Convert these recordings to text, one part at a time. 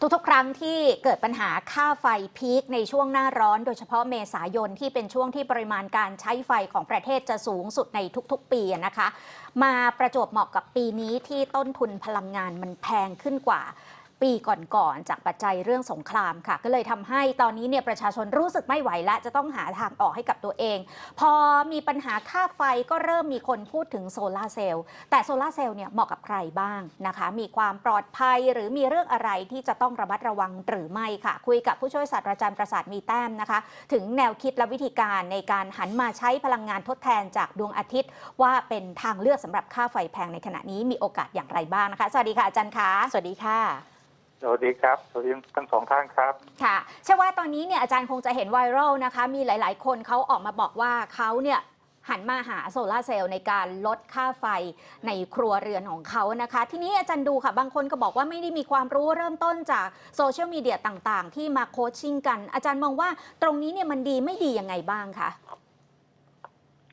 ทุกๆ ครั้งที่เกิดปัญหาค่าไฟพีคในช่วงหน้าร้อน โดยเฉพาะเมษายนที่เป็นช่วงที่ปริมาณการใช้ไฟของประเทศจะสูงสุดในทุกๆ ปีนะคะ มาประจวบเหมาะกับปีนี้ที่ต้นทุนพลังงานมันแพงขึ้นกว่า ปีก่อนๆจากปัจจัยเรื่องสงครามค่ะ ก็เลยทำให้ตอนนี้เนี่ยประชาชนรู้สึกไม่ไหวและจะต้องหาทางออกให้กับตัวเอง พอมีปัญหาค่าไฟก็เริ่มมีคนพูดถึงโซลาร์เซลล์แต่โซลาร์เซลล์เนี่ยเหมาะกับใครบ้างนะคะ มีความปลอดภัยหรือมีเรื่องอะไรที่จะต้องระมัดระวังหรือไม่ค่ะ คุยกับผู้ช่วยศาสตราจารย์ประสาทมีแต้มนะคะ ถึงแนวคิดและวิธีการในการหันมาใช้พลังงานทดแทนจากดวงอาทิตย์ ว่าเป็นทางเลือกสำหรับค่าไฟแพงในขณะนี้มีโอกาสอย่างไรบ้างนะคะ สวัสดีค่ะอาจารย์คะสวัสดีค่ะ วัสดีครับ สวัสดีทั้งสองท่านครับ ค่ะเชื่อว่าตอนนี้เนี่ยอาจารย์คงจะเห็นไวรัลนะคะ มีหลาย ๆ คนเขาออกมาบอกว่าเขาเนี่ยหันมาหาโซลาร์เซลล์ในการลดค่าไฟในครัวเรือนของเขานะคะ ทีนี้อาจารย์ดูค่ะ บางคนก็บอกว่าไม่ได้มีความรู้เริ่มต้นจากโซเชียลมีเดียต่างๆ ที่มาโคชชิ่งกัน อาจารย์มองว่าตรงนี้เนี่ยมันดีไม่ดียังไงบ้างคะ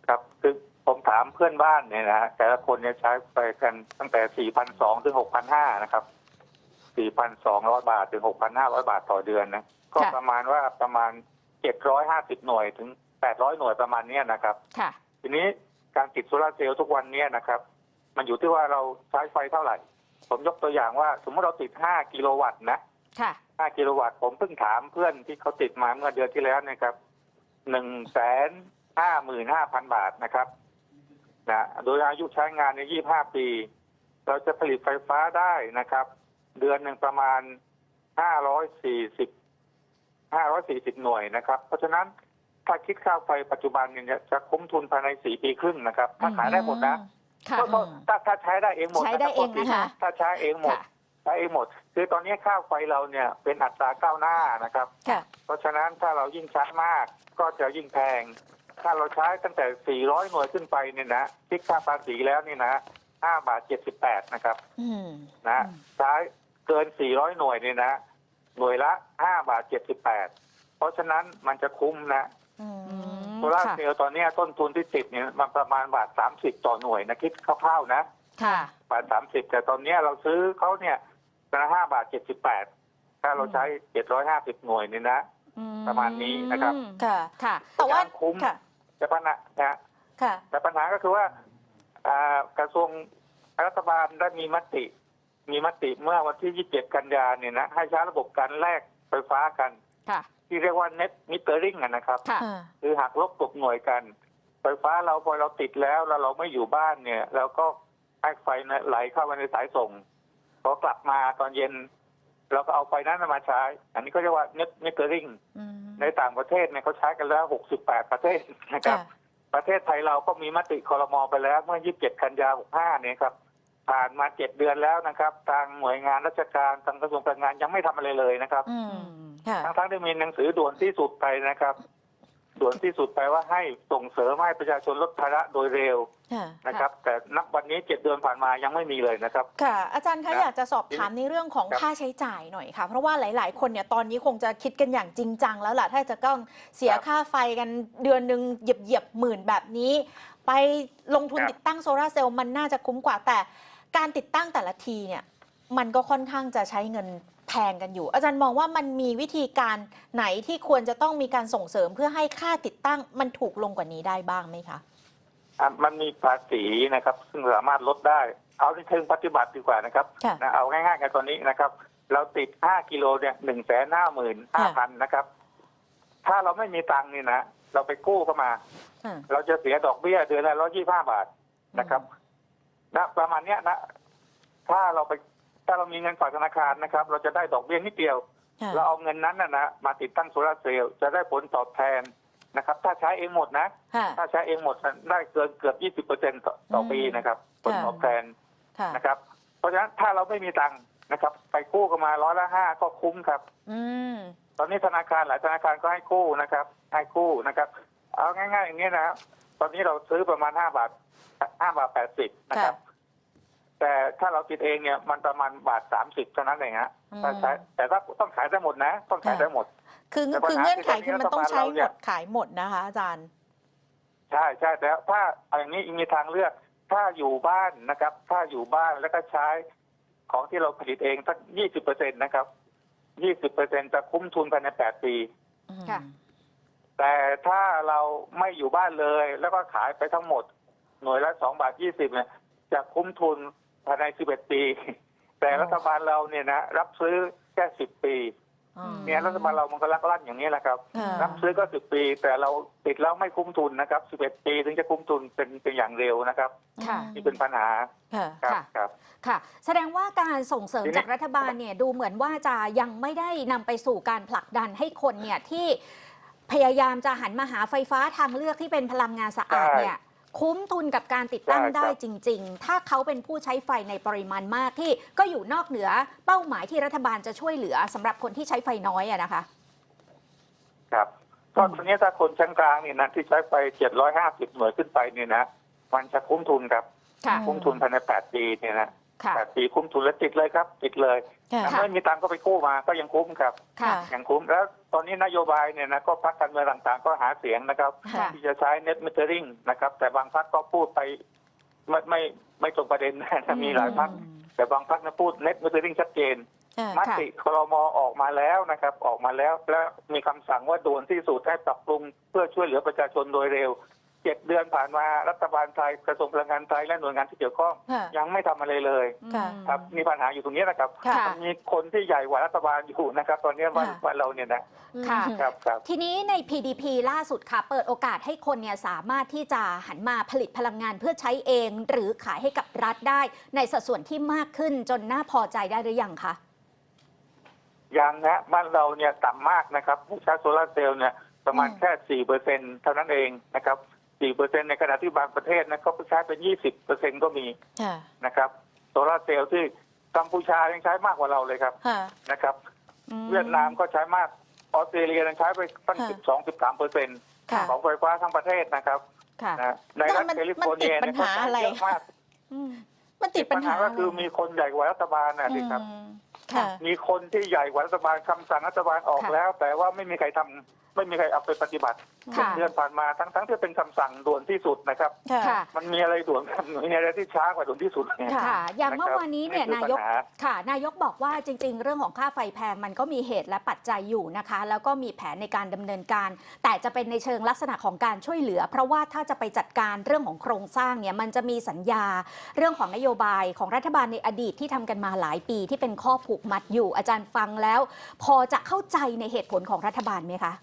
ครับคือผมถามเพื่อนบ้านเนี่ยนะแต่ละคนเนี่ยใช้ไปกันตั้งแต่ 4,200 ถึง 6,500 นะครับ 4,200 บาทถึง 6,500 บาทต่อเดือนนะ ก็ประมาณว่าประมาณ 750 หน่วยถึง 800 หน่วยประมาณเนี้ยนะครับ ค่ะ ทีนี้การติดโซลาร์เซลล์ทุกวันเนี้ยนะครับ มันอยู่ที่ว่าเราใช้ไฟเท่าไหร่ ผมยกตัวอย่างว่า สมมติเราติด 5 กิโลวัตต์นะ ค่ะ 5 กิโลวัตต์ผมเพิ่งถามเพื่อนที่เขาติดมาเมื่อเดือนที่แล้วนะครับหนึ่งแสนห้าหมื่นห้าพันบาทนะครับนะโดยอายุใช้งานในยี่ห้าปี เราจะผลิตไฟฟ้าได้นะครับ เดือนหนึ่งประมาณห้าร้อยสี่สิบห้าร้อยสี่สิบหน่วยนะครับ เพราะฉะนั้นถ้าคิดค่าไฟปัจจุบันเนี่ยจะคุ้มทุนภายในสี่ปีครึ่งนะครับ ถ้าขายได้หมดนะค่ะก็ก็ถ้าถ้าใช้ได้เองหมดใช้ได้เองนะคะ ถ้าใช้เองหมดค่ะใช้เองหมด คือตอนนี้ค่าไฟเราเนี่ยเป็นอัตราก้าวหน้านะครับ ค่ะ เพราะฉะนั้นถ้าเรายิ่งใช้มากก็จะยิ่งแพง ถ้าเราใช้ตั้งแต่ 400 หน่วยขึ้นไปเนี่ยนะคิดค่าภาษีแล้วนี่นะ 5 บาท 78 นะครับ อืมนะ อืม ใช้ เกิน 400 หน่วยเนี่ยนะ หน่วยละ 5 บาท 78 เพราะฉะนั้นมันจะคุ้มนะอืมโซลาร์เซลล์ตอนเนี้ยต้นทุนที่ติดเนี่ยมันประมาณบาท 30 ต่อหน่วยนะคิดคร่าวๆนะ ค่ะ บาท30แต่ตอนเนี้ยเราซื้อเขาเนี่ยละ5บาท78ถ้าเราใช้750หน่วยเนี่ยนะประมาณนี้นะครับอืมค่ะ ค่ะ แต่ว่าการคุ้ม ค่ะ แต่ปัญหานะค่ะ แต่ปัญหาก็คือว่าอ่ากระทรวงรัฐบาลได้มีมติ มีมติเมื่อวันที่ 27 กันยาเนี่ยนะให้ใช้ระบบการแลกไฟฟ้ากัน ค่ะ ที่เรียกว่า net metering อะนะครับ ค่ะค่ะคือหักลบตกหน่วยกัน ไฟฟ้าเราพอเราติดแล้วแล้วเราไม่อยู่บ้านเนี่ยเราก็ให้ไฟไหลเข้ามาในสายส่งพอกลับมาตอนเย็น เราก็เอาไฟนั้นมาใช้ อันนี้ก็เรียกว่า net metering อืมในต่างประเทศเนี่ยเขาใช้กันแล้ว 68 ประเทศนะครับค่ะประเทศไทยเราก็มีมติคอรมอไปแล้วเมื่อ 27 กันยา 65 เนี่ยครับ ผ่านมา7เดือนแล้วนะครับ ทางหน่วยงานราชการทางกระทรวงพลังงานยังไม่ทำอะไรเลยนะครับอือืมมค่ะทั้งทั้งๆที่มีหนังสือด่วนที่สุดไปนะครับด่วนที่สุดไปว่าให้ส่งเสริมให้ประชาชนลดภาระโดยเร็วค่ะนะครับ แต่นับวันนี้7เดือนผ่านมายังไม่มีเลยนะครับ ค่ะ อาจารย์คะครับอยากจะสอบถามในเรื่องของครับค่าใช้จ่ายหน่อยค่ะ เพราะว่าหลาย ๆ คนเนี่ยตอนนี้คงจะคิดกันอย่างจริงจังแล้วล่ะถ้าจะต้องเสียครับค่าไฟกันเดือนหนึ่งเหยียบเหยียบๆหมื่นแบบนี้ ไปลงทุนครับติดตั้งโซลาร์เซลล์มันน่าจะคุ้มกว่าแต่ การติดตั้งแต่ละทีเนี่ยมันก็ค่อนข้างจะใช้เงินแพงกันอยู่ อาจารย์มองว่ามันมีวิธีการไหนที่ควรจะต้องมีการส่งเสริมเพื่อให้ค่าติดตั้งมันถูกลงกว่านี้ได้บ้างไหมคะอะมันมีภาษีนะครับ ซึ่งสามารถลดได้ เอาในเชิงปฏิบัติดีกว่านะครับค่ะนะเอาง่ายๆกันตอนนี้นะครับ เราติด 5 กิโลเนี่ยหนึ่งแสนห้าหมื่นห้าพันนะครับ ถ้าเราไม่มีตังค์นี่นะเราไปกู้เข้ามาอืมเราจะเสียดอกเบี้ยเดือนละร้อยี่ห้าบาทนะครับ นะประมาณเนี้ยนะถ้าเราไปถ้าเรามีเงินฝากธนาคารนะครับ เราจะได้ดอกเบี้ยนิดเดียว ค่ะเราเอาเงินนั้นนะนะมาติดตั้งโซลาร์เซลล์จะได้ผลตอบแทนนะครับ ถ้าใช้เองหมดนะ ค่ะ ถ้าใช้เองหมดได้เกินเกือบยี่สิบเปอร์เซ็นต์ต่อปีนะครับ ผลตอบแทนค่ะนะครับ เพราะฉะนั้นถ้าเราไม่มีตังค์นะครับ ไปกู้กันมาร้อยละห้าก็คุ้มครับ อืม ตอนนี้ธนาคารหลายธนาคารก็ให้กู้นะครับ ให้กู้นะครับ เอาง่ายๆอย่างนี้นะครับตอนนี้เราซื้อประมาณห้าบาทห้าบาทแปดสิบนะครับ แต่ถ้าเราติดเองเนี่ยมันประมาณบาทสามสิบเท่านั้นเองฮะอืม ถ้าใช้แต่ถ้าต้องขายได้หมดนะ ต้องขายได้หมด คือแต่ปัญหาคือเงื่อนไขที่คือมันต้องใช้รัฐบาลเราหเนี่มยดขายหมดนะคะ อาจารย์ ใช่ใช่แต่ถ้าเอาอย่างนี้อีกมีทางเลือก ถ้าอยู่บ้านนะครับ ถ้าอยู่บ้านแล้วก็ใช้ของที่เราผลิตเองสักยี่สิบเปอร์เซ็นต์นะครับ20เปอร์เซ็นจะคุ้มทุนภายใน8ปี ค่ะ แต่ถ้าเราไม่อยู่บ้านเลย แล้วก็ขายไปทั้งหมด หน่วยละ2บาท20เนี่ยจะคุ้มทุน ภายใน 11 ปี แต่รัฐบาลเราเนี่ยนะรับซื้อแค่ 10 ปีอืมเนี่ยรัฐบาลเรามันก็ลักลั่นอย่างนี้แหละครับค่ะรับซื้อก็ 10 ปี แต่เราติดแล้วไม่คุ้มทุนนะครับ 11 ปีถึงจะคุ้มทุนเป็นเป็นอย่างเร็วนะครับค่ะนี่เป็นปัญหาค่ะครับค่ะครับค่ะ แสดงว่าการส่งเสริมทีนี้จากรัฐบาลเนี่ยดูเหมือนว่าจะยังไม่ได้นำไปสู่การผลักดันให้คนเนี่ยที่พยายามจะหันมาหาไฟฟ้าทางเลือกที่เป็นพลังงานสะอาดเนี่ย คุ้มทุนกับการติดตั้งได้จริง ๆ ถ้าเขาเป็นผู้ใช้ไฟในปริมาณมากที่ก็อยู่นอกเหนือเป้าหมายที่รัฐบาลจะช่วยเหลือสำหรับคนที่ใช้ไฟน้อยอะนะคะ ครับก็ตอนนี้ถ้าคนชั้นกลางเนี่ยนะที่ใช้ไป750หน่วยขึ้นไปเนี่ยนะมันจะคุ้มทุนครับค่ะคุ้มทุนภายใน8ปีเนี่ยนะ ค่ะ8ปีคุ้มทุนแล้วติดเลยครับ ติดเลยค่ะถ้าไม่มีตังค์ก็ไปกู้มาก็ยังคุ้มครับค่ะ ยังคุ้มแล้วตอนนี้นโยบายเนี่ยนะก็พรรคการเมืองต่างๆ ก็หาเสียงนะครับ ค่ะ ที่จะใช้ net metering นะครับ แต่บางพรรคก็พูดไปไม่ไม่ไม่ตรงประเด็นนะมีหลายพรรคแต่บางพรรคนะพูด net metering ชัดเจนค่ะมติครมออกมาแล้วนะครับ ออกมาแล้วแล้วมีคำสั่งว่าด่วนที่สุดให้ปรับปรุงเพื่อช่วยเหลือประชาชนโดยเร็ว เจ็ดเดือนผ่านมารัฐบาลไทยกระทรวงพลังงานไทยและหน่วยงานที่เกี่ยวข้อง ค่ะ ยังไม่ทำอะไรเลย ค่ะ ครับมีปัญหาอยู่ตรงนี้นะครับค่ะค่ะมีคนที่ใหญ่กว่ารัฐบาลอยู่นะครับ ตอนนี้วันค่ะวันเราเนี่ยนะค่ะ ครับครับ ทีนี้ใน PDP ล่าสุดค่ะ เปิดโอกาสให้คนเนี่ยสามารถที่จะหันมาผลิตพลังงานเพื่อใช้เอง หรือขายให้กับรัฐได้ ในสัดส่วนที่มากขึ้นจนน่าพอใจได้หรือยังคะ ยังนะบ้านเราเนี่ยต่ำมากนะครับผู้ใช้โซลาร์เซลล์เนี่ยประมาณอืม แค่สี่เปอร์เซ็นเท่านั้นเองนะครับ สี่เปอร์เซ็นในขณะที่บางประเทศนะเขาใช้เป็นยี่สิบเปอร์เซ็นก็มีค่ะนะครับโซลาร์เซลล์ที่กัมพูชายังใช้มากกว่าเราเลยครับค่ะนะครับอืมเวียดนามก็ใช้มากออสเตรเลียยังใช้ไปตั้งค่ะสิบสองสิบสามเปอร์เซ็นค่ะของไฟฟ้าทั้งประเทศนะครับค่ะนะในรัฐมันแคลิฟอร์เนียมันติดปัเนี่ยญเขาหาใช้อะไรเยอะมากอืมมันติดปัญหาก็คือมีคนใหญ่กว่ารัฐบาลนะสิครับอืมค่ะมีคนที่ใหญ่กว่ารัฐบาลคำสั่งรัฐบาลออกค่ะแล้ว แต่ว่าไม่มีใครทำ ไม่มีใครเอาไปปฏิบัติค่ะเดือนผ่านมาทั้งทั้งที่เป็นคำสั่งด่วนที่สุดนะครับ ค่ะค่ะมันมีอะไรด่วนครับมีอะไรที่ช้ากว่าด่วนที่สุดเนี่ยค่ะค่ะ อย่างเมื่อวานนี้เนี่ยะครับนายกคือปัญหค่ะ นายกบอกว่าจริง ๆ เรื่องของค่าไฟแพงมันก็มีเหตุและปัจจัยอยู่นะคะ แล้วก็มีแผนในการดำเนินการ แต่จะเป็นในเชิงลักษณะของการช่วยเหลือ เพราะว่าถ้าจะไปจัดการเรื่องของโครงสร้างเนี่ยมันจะมีสัญญาเรื่องของนโยบายของรัฐบาลในอดีตที่ทำกันมาหลายปีที่เป็นข้อผูกมัดอยู่ อาจารย์ฟังแล้ว พอจะเข้าใจในเหตุผลของรัฐบาลไหมคะ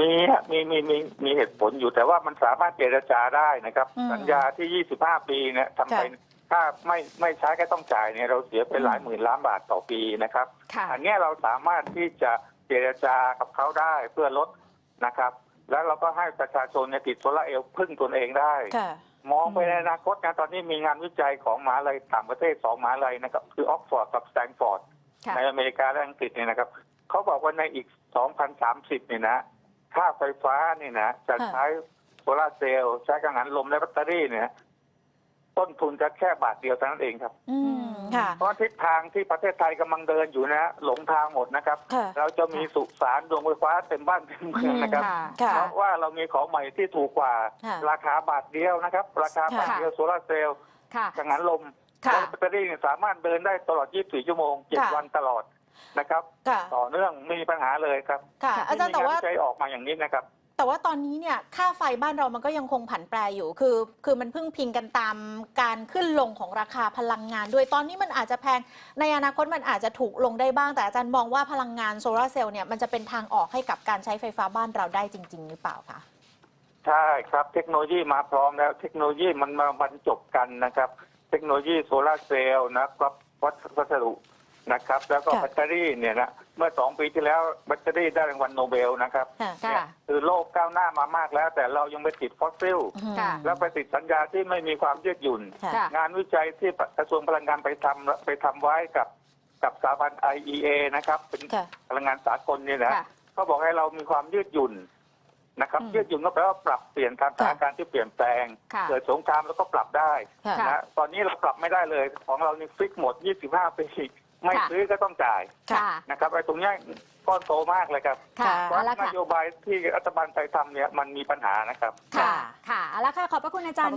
มีฮะมีมีมีมีเหตุผลอยู่แต่ว่ามันสามารถเจรจาได้นะครับ อืม สัญญาที่ 25 ปีเนี่ยทำไปค่ะถ้าไม่ไม่ใช้ก็ต้องจ่ายเนี่ยเราเสียไปหลายหมื่นล้านบาทต่อปีนะครับ ค่ะ อันเนี้ยเราสามารถที่จะเจรจากับเขาได้เพื่อลดนะครับ แล้วเราก็ให้ประชาชนเนี่ยติดโซลาร์เอลล์พึ่งตนเองได้ ค่ะ มองไปอืม ในอนาคตนะตอนนี้มีงานวิจัยของมหาลัยต่างประเทศสองมหาลัยนะครับ คือออกฟอร์ดกับสแตนฟอร์ดค่ะ ในอเมริกาและอังกฤษเนี่ยนะครับเขาบอกว่าในอีก 2030 เนี่ยนะ ค่าไฟฟ้านี่นะจะค่ะใช้โซลาร์เซลล์ใช้กังหันลมและแบตเตอรี่เนี่ยต้นทุนจะแค่บาทเดียวเท่านั้นเองครับอืมค่ะเพราะทิศทางที่ประเทศไทยกำลังเดินอยู่นะ หลงทางหมดนะครับค่ะเราจะมีสุสานดวงไฟฟ้าเต็มบ้านเต็มเมืองนะครับค่ะค่ะเพราะว่าเรามีของใหม่ที่ถูกกว่าค่ะราคาบาทเดียวนะครับ ราคาบาทค่ะเดียวโซลาร์เซลล์ค่ะกังหันลมค่ะและแบตเตอรี่เนี่ยสามารถเดินได้ตลอด 24 ชั่วโมงค่ะ7วันตลอด นะครับ ค่ะ ต่อเนื่องไม่มีปัญหาเลยครับค่ะ อาจารย์แต่มีงนว่าวิจัยออกมาอย่างนี้นะครับ แต่ว่าตอนนี้เนี่ยค่าไฟบ้านเรามันก็ยังคงผันแปรอยู่ คือ คือมันพึ่งพิงกันตามการขึ้นลงของราคาพลังงาน ด้วยตอนนี้มันอาจจะแพงในอนาคตมันอาจจะถูกลงได้บ้างแต่อาจารย์มองว่าพลังงานโซลาร์เซลล์เนี่ยมันจะเป็นทางออกให้กับการใช้ไฟฟ้าบ้านเราได้จริง ๆ หรือเปล่าคะ ใช่ครับเทคโนโลยีมาพร้อมแล้ว เทคโนโลยีมันมาบรรจบกันนะครับ เทคโนโลยีโซลาร์เซลล์นะครับวัสดุ นะครับ แล้วก็ค่ะ แบตเตอรี่เนี่ยนะเมื่อสองปีที่แล้วแบตเตอรี่ได้รางวัลโนเบลนะครับค่ะ ค่ะ คือโลกก้าวหน้ามามากแล้ว แต่เรายังไปติดฟอสซิลค่ะ แล้วไปติดสัญญาที่ไม่มีความยืดหยุ่น ค่ะ ค่ะ งานวิจัยที่กระทรวงพลังงานไปทำไปทำไว้กับกับสถาบัน IEA นะครับ เป็นค่ะ พลังงานสากลเนี่ยนะค่ะ เขาบอกให้เรามีความยืดหยุ่นนะครับ อืมยืดหยุ่นก็แปลว่าปรับเปลี่ยนตามสถานการณ์ที่เปลี่ยนแปลง ค่ะเกิดสงครามแล้วก็ปรับได้ค่ะค่ะนะตอนนี้เราปรับไม่ได้เลย ของเรานี่ฟิกหมด 25ปี ไม่ค่ะ ซื้อก็ต้องจ่ายค่ะ นะครับไอ้ตรงเนี้ยก้อนโตมากเลยครับค่ะเพเอาราะละนค่ะ โยบายที่รัฐบาลไทยทำเนี่ยมันมีปัญหานะครับ ค่ะ ค่ะเอาละค่ะ ขอบพระคุณอาจารย์